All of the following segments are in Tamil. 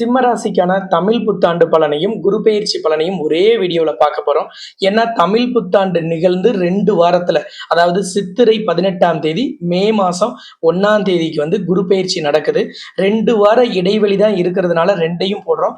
சிம்மராசிக்கான தமிழ் புத்தாண்டு பலனையும் குரு பெயர்ச்சி பலனையும் ஒரே வீடியோவில் பார்க்க போகிறோம் ஏன்னா தமிழ் புத்தாண்டு நிகழ்ந்து ரெண்டு வாரத்தில் அதாவது சித்திரை பதினெட்டாம் தேதி மே மாதம் ஒன்றாம் தேதிக்கு வந்து குரு பெயர்ச்சி நடக்குது. ரெண்டு வார இடைவெளி தான் இருக்கிறதுனால ரெண்டையும் போடுறோம்.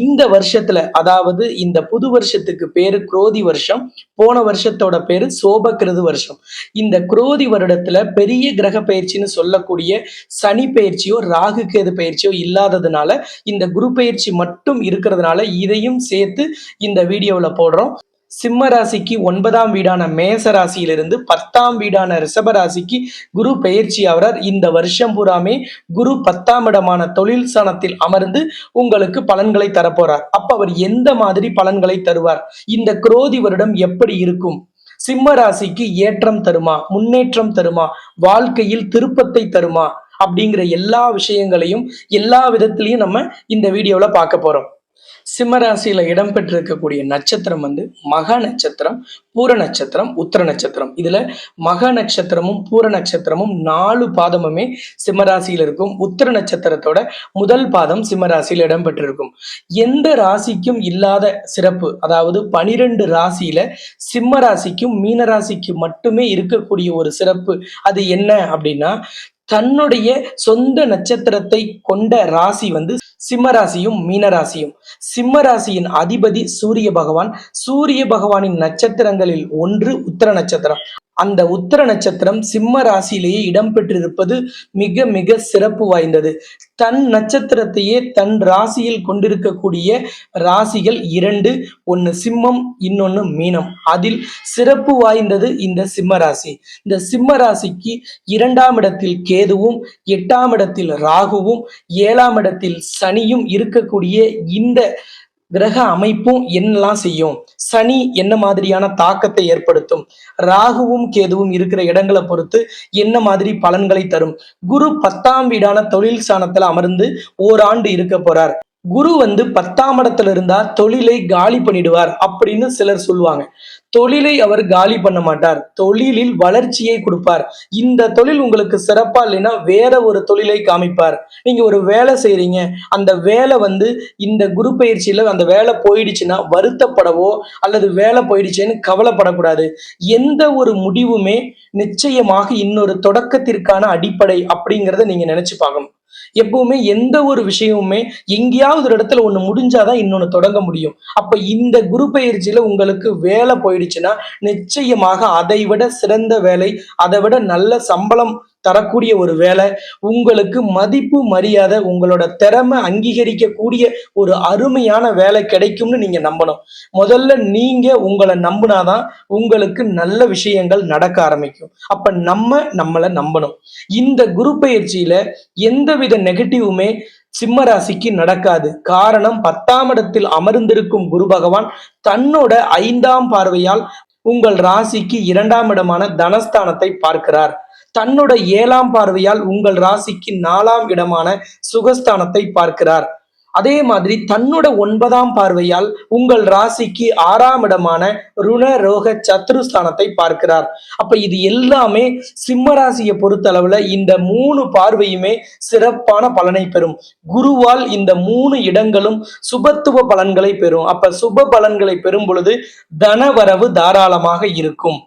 இந்த வருஷத்தில் அதாவது இந்த புது வருஷத்துக்கு பேர் குரோதி வருஷம் போன வருஷத்தோட பேர் சோபக்கிருது வருஷம். இந்த குரோதி வருடத்துல பெரிய கிரக பயிற்சின்னு சொல்லக்கூடிய சனி பயிற்சியோ ராகு கேது பயிற்சியோ இல்லாததுனால இந்த குரு பயிற்சி மட்டும் இருக்கிறதுனால இதையும் சேர்த்து இந்த வீடியோவில் போடுறோம். சிம்ம ராசிக்கு ஒன்பதாம் வீடான மேச ராசியிலிருந்து பத்தாம் வீடான ரிஷப ராசிக்கு குரு பெயர்ச்சி ஆகிறார் இந்த வருஷம் பூராமே குரு பத்தாம் இடமான தொழில் சனத்தில் அமர்ந்து உங்களுக்கு பலன்களை தரப்போறார். அப்ப அவர் எந்த மாதிரி பலன்களை தருவார்? இந்த குரோதி வருடம் எப்படி இருக்கும்? சிம்ம ராசிக்கு ஏற்றம் தருமா? முன்னேற்றம் தருமா? வாழ்க்கையில் திருப்பத்தை தருமா? அப்படிங்கிற எல்லா விஷயங்களையும் எல்லா விதத்திலையும் நம்ம இந்த வீடியோவில் பார்க்க போறோம். சிம்மராசியில இடம் இடம்பெற்றிருக்கக்கூடிய நட்சத்திரம் வந்து மக நட்சத்திரம் பூர நட்சத்திரம் உத்திர நட்சத்திரம். இதுல மக நட்சத்திரமும் பூர நட்சத்திரமும் நாலு பாதமுமே சிம்மராசியில் இருக்கும். உத்திர நட்சத்திரத்தோட முதல் பாதம் சிம்மராசியில் இடம்பெற்றிருக்கும் எந்த ராசிக்கும் இல்லாத சிறப்பு அதாவது பனிரெண்டு ராசியில சிம்ம ராசிக்கும் மீன ராசிக்கு மட்டுமே இருக்கக்கூடிய ஒரு சிறப்பு அது என்ன அப்படின்னா தன்னுடைய சொந்த நட்சத்திரத்தை கொண்ட ராசி வந்து சிம்மராசியும் மீனராசியும். சிம்ம ராசியின் அதிபதி சூரிய பகவான். சூரிய பகவானின் நட்சத்திரங்களில் ஒன்று உத்தர நட்சத்திரம். அந்த உத்தர நட்சத்திரம் சிம்ம ராசியிலேயே இடம்பெற்றிருப்பது மிக மிக சிறப்பு வாய்ந்தது. தன் நட்சத்திரத்தையே தன் ராசியில் கொண்டிருக்கக்கூடிய ராசிகள் இரண்டு ஒன்று சிம்மம் இன்னொன்று மீனம். அதில் சிறப்பு வாய்ந்தது இந்த சிம்ம ராசி. இந்த சிம்ம ராசிக்கு இரண்டாம் இடத்தில் கேதுவும் எட்டாம் இடத்தில் ராகுவும் ஏழாம் இடத்தில் சனியும் இருக்கக்கூடிய இந்த கிரக அமைப்பும் என்னெல்லாம் செய்யும்? சனி என்ன மாதிரியான தாக்கத்தை ஏற்படுத்தும்? ராகுவும் கேதுவும் இருக்கிற இடங்களை பொறுத்து என்ன மாதிரி பலன்களை தரும்? குரு பத்தாம் வீடான தொழில் சாணத்துல அமர்ந்து ஓராண்டு இருக்க போறார். குரு வந்து பத்தாம் இடத்துல இருந்தா தொழிலை காலி பண்ணிடுவார் அப்படின்னு சிலர் சொல்லுவாங்க. தொழிலை அவர் காலி பண்ண மாட்டார். தொழிலில் வளர்ச்சியை கொடுப்பார். இந்த தொழில் உங்களுக்கு சிறப்பா இல்லைன்னா வேற ஒரு தொழிலை காமிப்பார். நீங்க ஒரு வேலை செய்றீங்க. அந்த வேலை வந்து இந்த குரு பயிற்சியில அந்த வேலை போயிடுச்சுன்னா வருத்தப்படவோ அல்லது வேலை போயிடுச்சேன்னு கவலைப்படக்கூடாது. எந்த ஒரு முடிவுமே நிச்சயமாக இன்னொரு தொடக்கத்திற்கான அடிப்படை அப்படிங்கிறத நீங்க நினைச்சு பார்க்கணும். எப்பவுமே எந்த ஒரு விஷயமுமே எங்கேயாவது ஒரு இடத்துல ஒண்ணு முடிஞ்சாதான் இன்னொன்னு தொடங்க முடியும். அப்ப இந்த குரு பயிற்சியில் உங்களுக்கு வேலை போயிடுச்சுன்னா நிச்சயமாக அதை விட சிறந்த வேலை அதை விட நல்ல சம்பளம் தரக்கூடிய ஒரு வேலை உங்களுக்கு மதிப்பு மரியாதை உங்களோட திறமை அங்கீகரிக்கக்கூடிய ஒரு அருமையான வேலை கிடைக்கும்னு நீங்க நம்பணும். முதல்ல நீங்க உங்களை நம்பினாதான் உங்களுக்கு நல்ல விஷயங்கள் நடக்க ஆரம்பிக்கும். அப்ப நம்ம நம்மளை நம்பணும். இந்த குரு பயிற்சியில எந்தவித நெகட்டிவுமே சிம்ம ராசிக்கு நடக்காது. காரணம் பத்தாம் இடத்தில் அமர்ந்திருக்கும் குரு பகவான் தன்னோட ஐந்தாம் பார்வையால் உங்கள் ராசிக்கு இரண்டாம் இடமான தனஸ்தானத்தை பார்க்கிறார். தன்னோட ஏழாம் பார்வையால் உங்கள் ராசிக்கு நாலாம் இடமான சுகஸ்தானத்தை பார்க்கிறார். அதே மாதிரி தன்னோட ஒன்பதாம் பார்வையால் உங்கள் ராசிக்கு ஆறாம் இடமான ருண ரோக சத்ருஸ்தானத்தை பார்க்கிறார். அப்ப இது எல்லாமே சிம்ம ராசியை பொறுத்தளவுல இந்த மூணு பார்வையுமே சிறப்பான பலனை பெறும். குருவால் இந்த மூணு இடங்களும் சுபத்துவ பலன்களை பெறும். அப்ப சுப பலன்களை பெறும் பொழுது தனவரவு தாராளமாக இருக்கும்.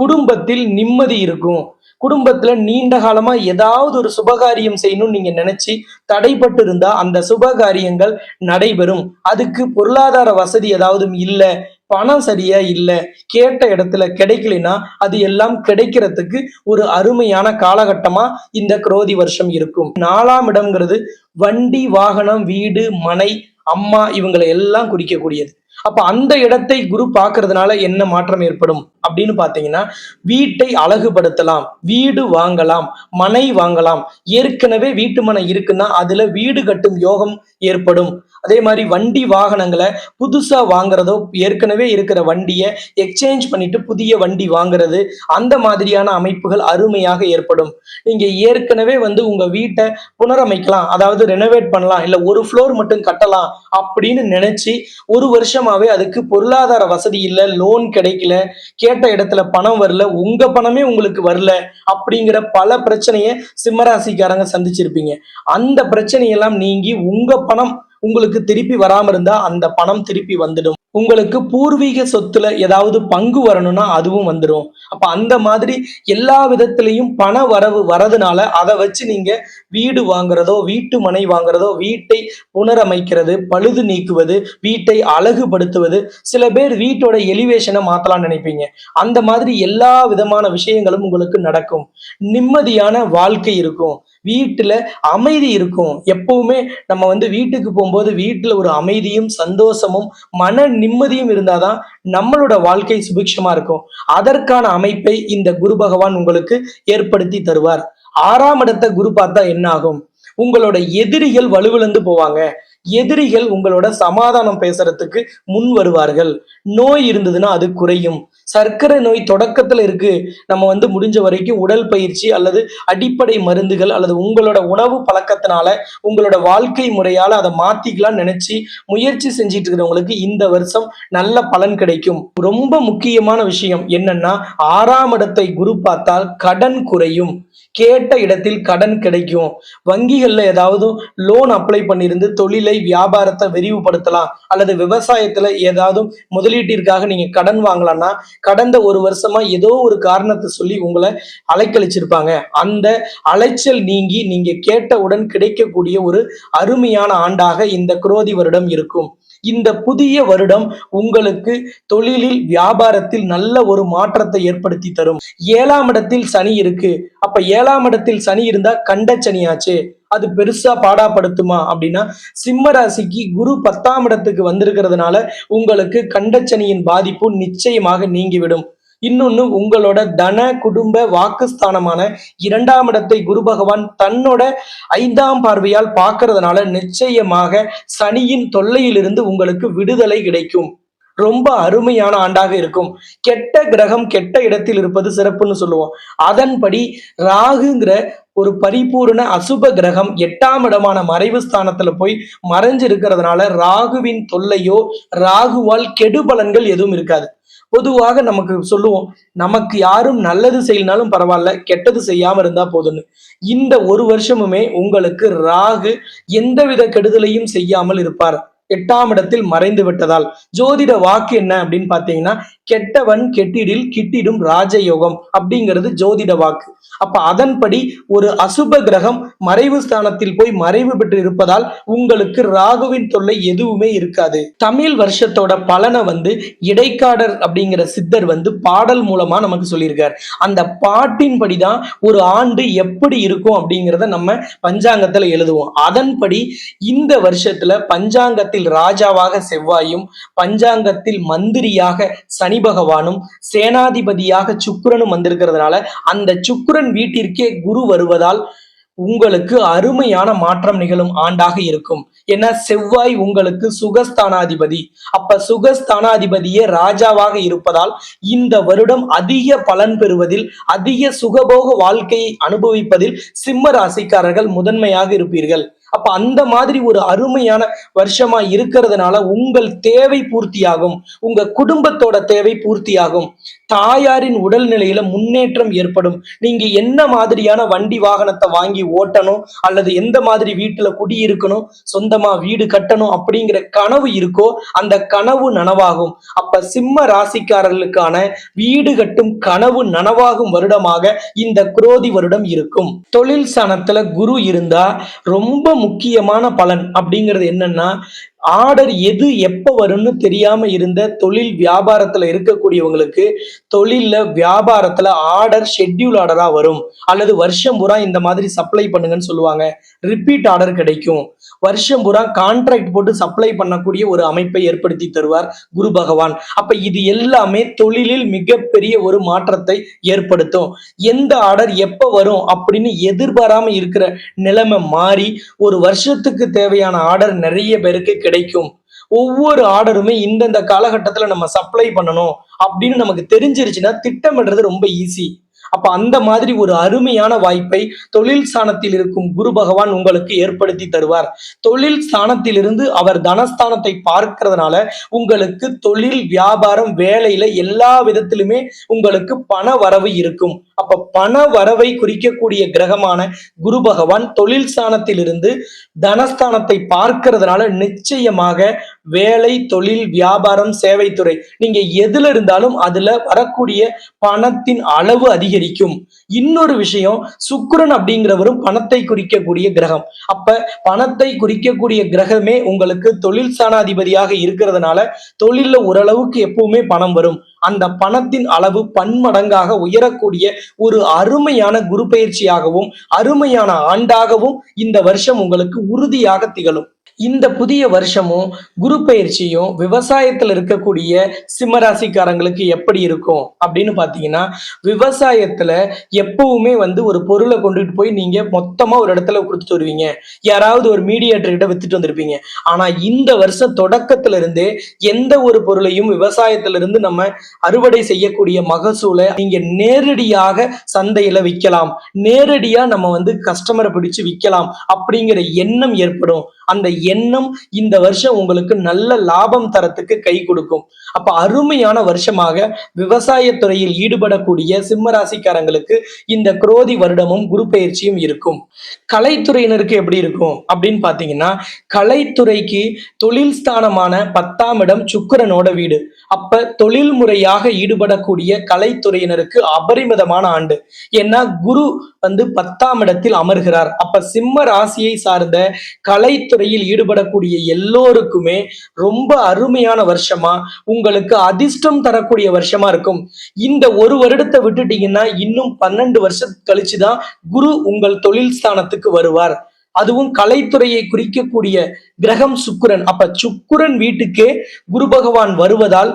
குடும்பத்தில் நிம்மதி இருக்கும். குடும்பத்துல நீண்ட காலமா ஏதாவது ஒரு சுபகாரியம் செய்யணும்னு நீங்க நினைச்சு தடைப்பட்டு இருந்தா அந்த சுபகாரியங்கள் நடைபெறும். அதுக்கு பொருளாதார வசதி ஏதாவது இல்ல பணம் சரியா இல்ல கேட்ட இடத்துல கிடைக்கலைன்னா அது எல்லாம் கிடைக்கிறதுக்கு ஒரு அருமையான காலகட்டமா இந்த குரோதி வருஷம் இருக்கும். நாலாம் இடம்ங்கிறது வண்டி வாகனம் வீடு மனை அம்மா இவங்களை எல்லாம் குறிக்கக்கூடியது. அப்ப அந்த இடத்தை குரு பாக்குறதுனால என்ன மாற்றம் ஏற்படும் அப்படின்னு பாத்தீங்கன்னா வீட்டை அழகுபடுத்தலாம் வீடு வாங்கலாம் மனை வாங்கலாம். ஏற்கனவே வீட்டு மனை இருக்குன்னா அதுல வீடு கட்டும் யோகம் ஏற்படும். அதே மாதிரி வண்டி வாகனங்களை புதுசா வாங்குறதோ ஏற்கனவே இருக்கிற வண்டியை எக்ஸ்சேஞ்ச் பண்ணிட்டு புதிய வண்டி வாங்குறது அந்த மாதிரியான அமைப்புகள் அருமையாக ஏற்படும். நீங்க ஏற்கனவே வந்து உங்க வீட்டை புனரமைக்கலாம் அதாவது ரெனோவேட் பண்ணலாம் இல்ல ஒரு ஃப்ளோர் மட்டும் கட்டலாம் அப்படின்னு நினைச்சு ஒரு வருஷம் நிஜமாவே அதுக்கு பொருளாதார வசதி இல்ல லோன் கிடைக்கல கேட்ட இடத்துல பணம் வரல உங்க பணமே உங்களுக்கு வரல அப்படிங்கிற பல பிரச்சனையை சிம்மராசிக்காரங்க சந்திச்சிருப்பீங்க. அந்த பிரச்சனையெல்லாம் நீங்கி உங்க பணம் உங்களுக்கு திருப்பி வராம இருந்தா அந்த பணம் திருப்பி வந்துடும். உங்களுக்கு பூர்வீக சொத்துல ஏதாவது பங்கு வரணும்னா அதுவும் வந்துடும் அப்ப அந்த மாதிரி எல்லா விதத்திலையும் பண வரவு வரதுனால அதை வச்சு நீங்க வீடு வாங்குறதோ வீட்டு மனை வாங்குறதோ வீட்டை புனரமைக்கிறது பழுது நீக்குவது வீட்டை அழகுபடுத்துவது சில பேர் வீட்டோட எலிவேஷனை மாத்தலாம்னு நினைப்பீங்க. அந்த மாதிரி எல்லா விதமான விஷயங்களும் உங்களுக்கு நடக்கும். நிம்மதியான வாழ்க்கை இருக்கும். வீட்டில் அமைதி இருக்கும். எப்பவுமே நம்ம வந்து வீட்டுக்கு போகும்போது வீட்டில் ஒரு அமைதியும் சந்தோஷமும் மன நிம்மதியும் இருந்தாதான் நம்மளோட வாழ்க்கை சுபிக்ஷமா இருக்கும். அதற்கான அமைப்பை இந்த குரு பகவான் உங்களுக்கு ஏற்படுத்தி தருவார். ஆறாம் இடத்த குரு பார்த்தா என்ன ஆகும்? உங்களோட எதிரிகள் வலுவிழந்து போவாங்க. எதிரிகள் உங்களோட சமாதானம் பேசுறதுக்கு முன் வருவார்கள். நோய் இருந்ததுன்னா அது குறையும். சர்க்கரை நோய் தொடக்கத்துல இருக்கு. நம்ம வந்து முடிஞ்ச வரைக்கும் உடல் பயிற்சி அல்லது அடிப்படை மருந்துகள் அல்லது உங்களோட உணவு பழக்கத்தினால உங்களோட வாழ்க்கை முறையால அதை மாத்திக்கலாம் நினைச்சு முயற்சி செஞ்சிட்டு இருக்கிறவங்களுக்கு இந்த வருஷம் நல்ல பலன் கிடைக்கும். ரொம்ப முக்கியமான விஷயம் என்னன்னா ஆறாம் இடத்தை குரு பார்த்தால் கடன் குறையும். கேட்ட இடத்தில் கடன் கிடைக்கும். வங்கிகளில் ஏதாவது லோன் அப்ளை பண்ணியிருந்து தொழிலை வியாபாரத்தை விரிவுபடுத்தலாம். அல்லது விவசாயத்தில் ஏதாவது முதலீட்டிற்காக நீங்கள் கடன் வாங்கலாம்னா கடந்த ஒரு வருஷமாக ஏதோ ஒரு காரணத்தை சொல்லி உங்களை அலைக்கழிச்சிருப்பாங்க. அந்த அலைச்சல் நீங்கி நீங்கள் கேட்டவுடன் கிடைக்கக்கூடிய ஒரு அருமையான ஆண்டாக இந்த குரோதி வருடம் இருக்கும். இந்த புதிய வருடம் உங்களுக்கு தொழிலில் வியாபாரத்தில் நல்ல ஒரு மாற்றத்தை ஏற்படுத்தி தரும். ஏழாம் இடத்தில் சனி இருக்கு. அப்ப ஏழாம் இடத்தில் சனி இருந்தா கண்ட சனியாச்சு. அது பெருசா பாடாப்படுத்துமா அப்படின்னா சிம்ம ராசிக்கு குரு பத்தாம் இடத்துக்கு வந்திருக்கிறதுனால உங்களுக்கு கண்டச்சனியின் பாதிப்பு நிச்சயமாக நீங்கிவிடும். இன்னொன்னு உங்களோட தன குடும்ப வாக்குஸ்தானமான இரண்டாம் இடத்தை குரு பகவான் தன்னோட ஐந்தாம் பார்வையால் பார்க்கறதுனால நிச்சயமாக சனியின் தொல்லையிலிருந்து உங்களுக்கு விடுதலை கிடைக்கும். ரொம்ப அருமையான ஆண்டாக இருக்கும். கெட்ட கிரகம் கெட்ட இடத்தில் இருப்பது சிறப்புன்னு சொல்லுவோம். அதன்படி ராகுங்கிற ஒரு பரிபூர்ண அசுப கிரகம் எட்டாம் இடமான மறைவு ஸ்தானத்துல போய் மறைஞ்சு இருக்கிறதுனால ராகுவின் தொல்லையோ ராகுவால் கெடுபலன்கள் எதுவும் இருக்காது. பொதுவாக நமக்கு சொல்லுவோம் நமக்கு யாரும் நல்லது செய்யலனாலும் பரவாயில்ல கெட்டது செய்யாம இருந்தா போதும்னு. இந்த ஒரு வருஷமுமே உங்களுக்கு ராகு எந்தவித கெடுதலையும் செய்யாமல் இருப்பார். எட்டாம் இடத்தில் மறைந்து விட்டதால். ஜோதிட வாக்கு என்ன அப்படின்னு பாத்தீங்கன்னா கெட்டவன் கெட்டிடில் கிட்டிடும் ராஜயோகம் அப்படிங்கிறது ஜோதிட வாக்கு. அப்ப அதன்படி ஒரு அசுப கிரகம் மறைவு ஸ்தானத்தில் போய் மறைவு பெற்று இருப்பதால் உங்களுக்கு ராகுவின் தொல்லை எதுவுமே இருக்காது. தமிழ் வருஷத்தோட பலனை வந்து இடைக்காடர் அப்படிங்கிற சித்தர் வந்து பாடல் மூலமா நமக்கு சொல்லியிருக்கார். அந்த பாட்டின்படி தான் ஒரு ஆண்டு எப்படி இருக்கும் அப்படிங்கிறத நம்ம பஞ்சாங்கத்துல எழுதுவோம். அதன்படி இந்த வருஷத்துல பஞ்சாங்கத்தில் ராஜாவாக செவ்வாயும் பஞ்சாங்கத்தில் மந்திரியாக சனி பகவானும் சேனாதிபதியாக சுக்கரனும் வந்திருக்கிறதுனால அந்த சுக்கரன் வீட்டிற்கே குரு வருவதால் உங்களுக்கு அருமையான மாற்றம் நிகழும் ஆண்டாக இருக்கும். ஏன்னா செவ்வாய் உங்களுக்கு சுகஸ்தானாதிபதி. அப்ப சுகஸ்தானாதிபதியே ராஜாவாக இருப்பதால் இந்த வருடம் அதிக பலன் பெறுவதில் அதிக சுகபோக வாழ்க்கையை அனுபவிப்பதில் சிம்ம ராசிக்காரர்கள் முதன்மையாக இருப்பீர்கள். அப்ப அந்த மாதிரி ஒரு அருமையான வருஷமா இருக்கிறதுனால உங்கள் தேவை பூர்த்தியாகும். உங்க குடும்பத்தோட தேவை பூர்த்தியாகும். தாயாரின் உடல்நிலையில முன்னேற்றம் ஏற்படும். நீங்க என்ன மாதிரியான வண்டி வாகனத்தை வாங்கி ஓட்டணும் அல்லது எந்த மாதிரி வீட்டுல குடியிருக்கணும் சொந்தமா வீடு கட்டணும் அப்படிங்கிற கனவு இருக்கோ அந்த கனவு நனவாகும். அப்ப சிம்ம ராசிக்காரர்களுக்கான வீடு கட்டும் கனவு நனவாகும் வருடமாக இந்த குரோதி வருடம் இருக்கும். தொழில் சனத்துல குரு இருந்தா ரொம்ப முக்கியமான பலன் அப்படிங்கிறது என்னன்னா ஆர்டர் எது எப்போ வரும்னு தெரியாம இருந்த தொழில் வியாபாரத்துல இருக்கக்கூடியவங்களுக்கு தொழில்ல வியாபாரத்துல ஆர்டர் ஷெட்யூல் ஆர்டரா வரும். அல்லது வருஷம் பூரா இந்த மாதிரி சப்ளை பண்ணுங்கன்னு சொல்லுவாங்க. ரிப்பீட் ஆர்டர் கிடைக்கும். வருஷம் பூரா கான்ட்ராக்ட் போட்டு சப்ளை பண்ணக்கூடிய ஒரு அமைப்பை ஏற்படுத்தி தருவார் குரு பகவான். அப்ப இது எல்லாமே தொழிலில் மிகப்பெரிய ஒரு மாற்றத்தை ஏற்படுத்தும். எந்த ஆர்டர் எப்போ வரும் அப்படின்னு எதிர்பாராம இருக்கிற நிலைமை மாறி ஒரு வருஷத்துக்கு தேவையான ஆர்டர் நிறைய பேருக்கு கிடைக்கும். ஒவ்வொரு ஆர்டருமே இந்தந்த காலகட்டத்தில் நம்ம சப்ளை பண்ணணும் அப்படின்னு நமக்கு தெரிஞ்சிருச்சுன்னா திட்டமிடுறது ரொம்ப ஈஸி அப்ப அந்த மாதிரி ஒரு அருமையான வாய்ப்பை தொழில் ஸ்தானத்தில் இருக்கும் குரு பகவான் உங்களுக்கு ஏற்படுத்தி தருவார். தொழில் ஸ்தானத்திலிருந்து அவர் தனஸ்தானத்தை பார்க்கறதுனால உங்களுக்கு தொழில் வியாபாரம் வேலையில எல்லா விதத்திலுமே உங்களுக்கு பண வரவு இருக்கும். அப்ப பண வரவை குறிக்கக்கூடிய கிரகமான குரு பகவான் தொழில் ஸ்தானத்திலிருந்து தனஸ்தானத்தை பார்க்கறதுனால நிச்சயமாக வேலை தொழில் வியாபாரம் சேவைத்துறை. நீங்க எதுல இருந்தாலும் அதுல வரக்கூடிய பணத்தின் அளவு அதிகரிக்கும். இன்னொரு விஷயம் சுக்கரன் அப்படிங்கிறவரும் பணத்தை குறிக்கக்கூடிய கிரகம். அப்ப பணத்தை குறிக்கக்கூடிய கிரகமே உங்களுக்கு தொழில் சாணாதிபதியாக இருக்கிறதுனால தொழில்ல ஓரளவுக்கு எப்பவுமே பணம் வரும். அந்த பணத்தின் அளவு பன்மடங்காக உயரக்கூடிய ஒரு அருமையான குரு பயிற்சியாகவும் அருமையான ஆண்டாகவும் இந்த வருஷம் உங்களுக்கு உறுதியாக திகழும். இந்த புதிய வருஷமும் குரு பயிற்சியும் விவசாயத்துல இருக்கக்கூடிய சிம்மராசிக்காரங்களுக்கு எப்படி இருக்கும் அப்படின்னு பார்த்தீங்கன்னா விவசாயத்துல எப்பவுமே வந்து ஒரு பொருளை கொண்டுட்டு போய் நீங்க மொத்தமா ஒரு இடத்துல கொடுத்துட்டு வருவீங்க. யாராவது ஒரு மீடியேட்டர்கிட்ட வித்துட்டு வந்திருப்பீங்க. ஆனா இந்த வருஷம் தொடக்கத்துல இருந்தே எந்த ஒரு பொருளையும் விவசாயத்துல இருந்து நம்ம அறுவடை செய்யக்கூடிய மகசூலை நீங்க நேரடியாக சந்தையில விற்கலாம். நேரடியா நம்ம வந்து கஸ்டமரை பிடிச்சு விற்கலாம் அப்படிங்கிற எண்ணம் ஏற்படும். அந்த எண்ணம் இந்த வருஷம் உங்களுக்கு நல்ல லாபம் தரத்துக்கு கை கொடுக்கும். அப்ப அருமையான வருஷமாக விவசாயத்துறையில் ஈடுபடக்கூடிய சிம்ம ராசிக்காரங்களுக்கு இந்த குரோதி வருடமும் குரு பயிற்சியும் இருக்கும். கலைத்துறையினருக்கு எப்படி இருக்கும் அப்படின்னு பாத்தீங்கன்னா கலைத்துறைக்கு தொழில் ஸ்தானமான பத்தாம் இடம் சுக்கிரனோட வீடு. அப்ப தொழில் முறையாக ஈடுபடக்கூடிய கலைத்துறையினருக்கு அபரிமிதமான ஆண்டு. ஏன்னா குரு வந்து பத்தாம் இடத்தில் அமர்கிறார். அப்ப சிம்ம ராசியை சார்ந்த கலைத்துறையில் ஈடு ஈடுபடக்கூடிய எல்லோருக்குமே ரொம்ப அருமையான வருஷமா உங்களுக்கு அதிர்ஷ்டம் தரக்கூடிய வருஷமா இருக்கும். இந்த ஒரு வருடத்தை விட்டுட்டீங்கன்னா இன்னும் பன்னெண்டு வருஷம் கழிச்சுதான் குரு உங்கள் தொழில் ஸ்தானத்துக்கு வருவார். அதுவும் கலைத்துறையை குறிக்கக்கூடிய கிரகம் சுக்குரன். அப்ப சுக்குரன் வீட்டுக்கே குரு பகவான் வருவதால்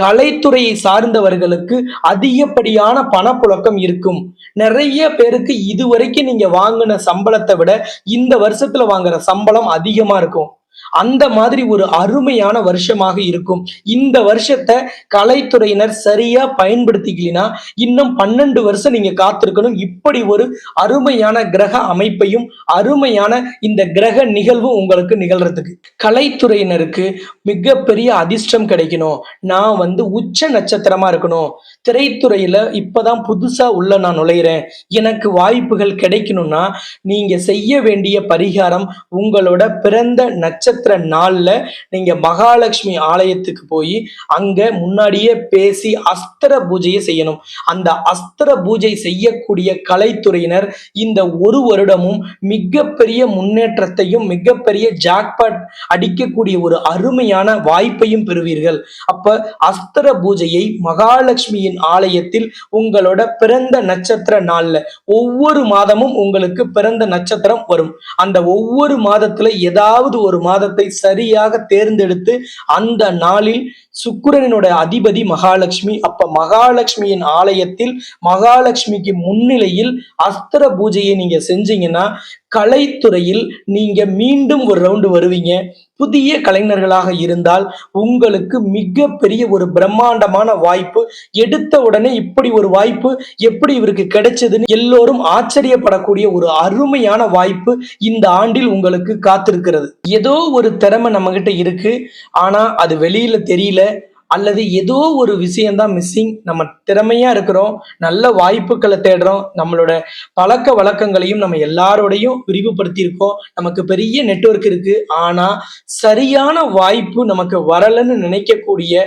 கலைத்துறையை சார்ந்தவர்களுக்கு அதிகப்படியான பணப்புழக்கம் இருக்கும். நிறைய பேருக்கு இதுவரைக்கும் நீங்க வாங்கின சம்பளத்தை விட இந்த வருஷத்துல வாங்குற சம்பளம் அதிகமா இருக்கும். அந்த மாதிரி ஒரு அருமையான வருஷமாக இருக்கும். இந்த வருஷத்தை கலைத்துறையினர் சரியா பயன்படுத்திக்கலாம் இன்னும் பன்னெண்டு வருஷம் நீங்க காத்திருக்கணும். இப்படி ஒரு அருமையான கிரக அமைப்பையும் அருமையான இந்த கிரக நிகழ்வும் உங்களுக்கு நிகழ்றதுக்கு. கலைத்துறையினருக்கு மிகப்பெரிய அதிர்ஷ்டம் கிடைக்கணும். நான் வந்து உச்ச நட்சத்திரமா இருக்கணும். திரைத்துறையில இப்பதான் புதுசா உள்ள நான் நுழையிறேன். எனக்கு வாய்ப்புகள் கிடைக்கணும்னா நீங்க செய்ய வேண்டிய பரிகாரம் உங்களோட பிறந்த நட்ச நட்சத்திர நாள்ல நீங்க மகாலட்சுமி ஆலயத்துக்கு போய் அங்க முன்னாடியே பேசி அஸ்திர பூஜையை செய்யணும். அந்த அஸ்திர பூஜை செய்யக்கூடிய கலைத்துறையினர் இந்த ஒரு வருடமும் மிகப்பெரிய முன்னேற்றத்தையும் மிகப்பெரிய ஜாக்பாட் அடிக்கக்கூடிய ஒரு அருமையான வாய்ப்பையும் பெறுவீர்கள். அப்ப அஸ்திர பூஜையை மகாலட்சுமியின் ஆலயத்தில் உங்களோட பிறந்த நட்சத்திர நாள்ல ஒவ்வொரு மாதமும் உங்களுக்கு பிறந்த நட்சத்திரம் வரும். அந்த ஒவ்வொரு மாதத்துல ஏதாவது ஒரு மாதத்தை சரியாக தேர்ந்தெடுத்து அந்த நாளில் சுக்கிரனினுடைய அதிபதி மகாலட்சுமி அப்ப மகாலட்சுமியின் ஆலயத்தில் மகாலட்சுமிக்கு முன்னிலையில் அஸ்திர பூஜையை நீங்க செஞ்சீங்கன்னா கலைத்துறையில் நீங்க மீண்டும் ஒரு ரவுண்டு வருவீங்க. புதிய கலைஞர்களாக இருந்தால் உங்களுக்கு மிகப்பெரிய ஒரு பிரம்மாண்டமான வாய்ப்பு. எடுத்த உடனே இப்படி ஒரு வாய்ப்பு எப்படி இவருக்கு கிடைச்சதுன்னு எல்லோரும் ஆச்சரியப்படக்கூடிய ஒரு அருமையான வாய்ப்பு இந்த ஆண்டில் உங்களுக்கு காத்திருக்கிறது. ஏதோ ஒரு திறமை நம்ம கிட்ட இருக்கு. ஆனா அது வெளியில தெரியல. அல்லது ஏதோ ஒரு விஷயம்தான் மிஸ்ஸிங் நம்ம திறமையா இருக்கிறோம் நல்ல வாய்ப்புகளை தேடுறோம் நம்மளோட பழக்க வழக்கங்களையும் நம்ம எல்லாரோடையும் விரிவுபடுத்தி இருக்கோம் நமக்கு பெரிய நெட்வொர்க் இருக்கு. ஆனா சரியான வாய்ப்பு நமக்கு வரலன்னு நினைக்கக்கூடிய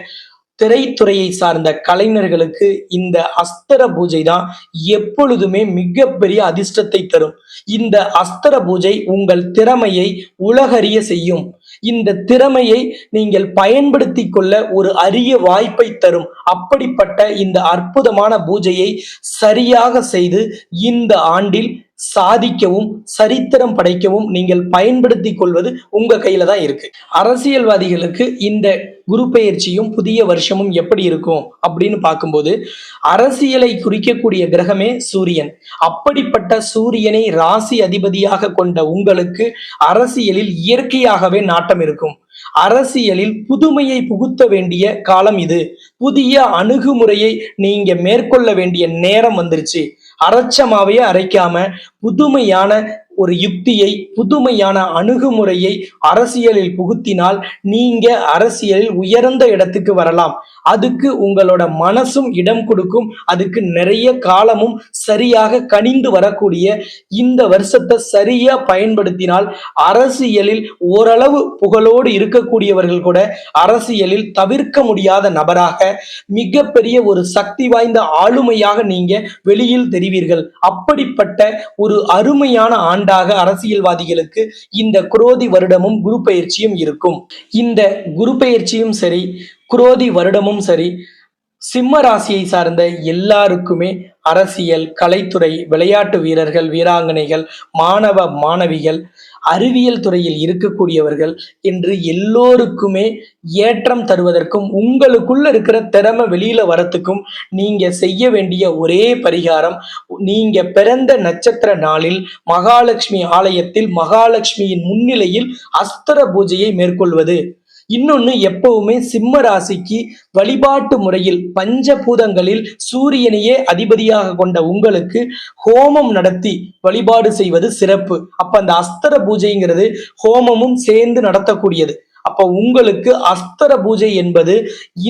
திரைத்துறையை சார்ந்த கலைஞர்களுக்கு இந்த அஸ்திர பூஜை தான் எப்பொழுதுமே மிகப்பெரிய அதிர்ஷ்டத்தை தரும். இந்த அஸ்திர பூஜை உங்கள் திறமையை உலகறிய செய்யும். இந்த திறமையை நீங்கள் பயன்படுத்தி கொள்ள ஒரு அரிய வாய்ப்பை தரும். அப்படிப்பட்ட இந்த அற்புதமான பூஜையை சரியாக செய்து இந்த ஆண்டில் சாதிக்கவும் சரித்திரம் படைக்கவும் நீங்கள் பயன்படுத்தி கொள்வது உங்க கையில தான் இருக்கு. அரசியல்வாதிகளுக்கு இந்த குரு பெயர்ச்சியும் புதிய வருஷமும் எப்படி இருக்கும் அப்படின்னு பார்க்கும்போது அரசியலை குறிக்கக்கூடிய கிரகமே சூரியன். அப்படிப்பட்ட சூரியனை ராசி அதிபதியாக கொண்ட உங்களுக்கு அரசியலில் இயற்கையாகவே நான் நாட்டம் இருக்கும். அரசியலில் புதுமையை புகுத்த வேண்டிய காலம் இது. புதிய அணுகுமுறையை நீங்க மேற்கொள்ள வேண்டிய நேரம் வந்துருச்சு. அரைச்சமாவே அரைக்காம புதுமையான ஒரு யுக்தியை புதுமையான அணுகுமுறையை அரசியலில் புகுத்தினால் நீங்க அரசியலில் உயர்ந்த இடத்துக்கு வரலாம். அதுக்கு உங்களோட மனசும் இடம் கொடுக்கும். அதுக்கு நிறைய காலமும் சரியாக கனிந்து வரக்கூடிய இந்த வருஷத்தை சரியா பயன்படுத்தினால் அரசியலில் ஓரளவு புகழோடு இருக்கக்கூடியவர்கள் கூட அரசியலில் தவிர்க்க முடியாத நபராக மிகப்பெரிய ஒரு சக்தி வாய்ந்த ஆளுமையாக நீங்க வெளியில் தெரிவீர்கள். அப்படிப்பட்ட ஒரு அருமையான ஆண்டாக அரசியல்வாதிகளுக்கு இந்த குரோதி வருடமும் குரு பயிற்சியும் இருக்கும். இந்த குரு பயிற்சியும் சரி குரோதி வருடமும் சரி சிம்ம ராசியை சார்ந்த எல்லாருக்குமே அரசியல் கலைத்துறை விளையாட்டு வீரர்கள் வீராங்கனைகள் மாணவ மாணவிகள் அறிவியல் துறையில் இருக்கக்கூடியவர்கள் என்று எல்லோருக்குமே ஏற்றம் தருவதற்கும் உங்களுக்குள்ள இருக்கிற திறமை வெளியில வரத்துக்கும் நீங்க செய்ய வேண்டிய ஒரே பரிகாரம் நீங்க பிறந்த நட்சத்திர நாளில் மகாலட்சுமி ஆலயத்தில் மகாலட்சுமியின் முன்னிலையில் அஸ்திர பூஜையை மேற்கொள்வது. இன்னொன்னு எப்பவுமே சிம்ம ராசிக்கு வழிபாட்டு முறையில் பஞ்சபூதங்களில் சூரியனையே அதிபதியாக கொண்ட உங்களுக்கு ஹோமம் நடத்தி வழிபாடு செய்வது சிறப்பு. அப்ப அந்த அஸ்திர பூஜைங்கிறது ஹோமமும் சேர்ந்து நடத்தக்கூடியது. அப்ப உங்களுக்கு அஸ்திர பூஜை என்பது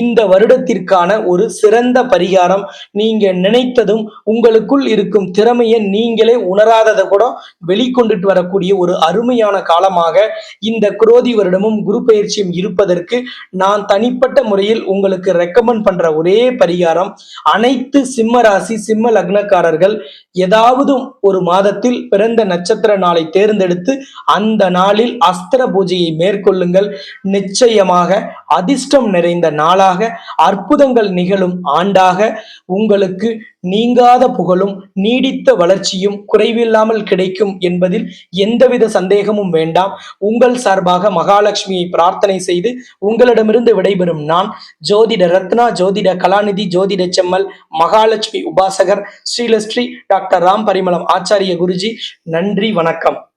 இந்த வருடத்திற்கான ஒரு சிறந்த பரிகாரம். நீங்க நினைத்ததும் உங்களுக்குள் இருக்கும் திறமையை நீங்களே உணராததை கூட வெளிக்கொண்டுட்டு வரக்கூடிய ஒரு அருமையான காலமாக இந்த குரோதி வருடமும் குரு பயிற்சியும் இருப்பதற்கு நான் தனிப்பட்ட முறையில் உங்களுக்கு ரெக்கமெண்ட் பண்ற ஒரே பரிகாரம். அனைத்து சிம்ம ராசி சிம்ம லக்னக்காரர்கள் ஏதாவது ஒரு மாதத்தில் பிறந்த நட்சத்திர நாளை தேர்ந்தெடுத்து அந்த நாளில் அஸ்திர பூஜையை மேற்கொள்ளுங்கள். நிச்சயமாக அதிர்ஷ்டம் நிறைந்த நாளாக அற்புதங்கள் நிகழும் ஆண்டாக உங்களுக்கு நீங்காத புகழும் நீடித்த வளர்ச்சியும் குறைவில்லாமல் கிடைக்கும் என்பதில் எந்தவித சந்தேகமும் வேண்டாம். உங்கள் சார்பாக மகாலட்சுமியை பிரார்த்தனை செய்து உங்களிடமிருந்து விடைபெறும் நான் ஜோதிட ரத்னா ஜோதிட கலாநிதி ஜோதிட செம்மல் மகாலட்சுமி உபாசகர் ஸ்ரீலஸ்ரீ டாக்டர் ராம் பரிமளம் ஆச்சாரிய குருஜி. நன்றி வணக்கம்.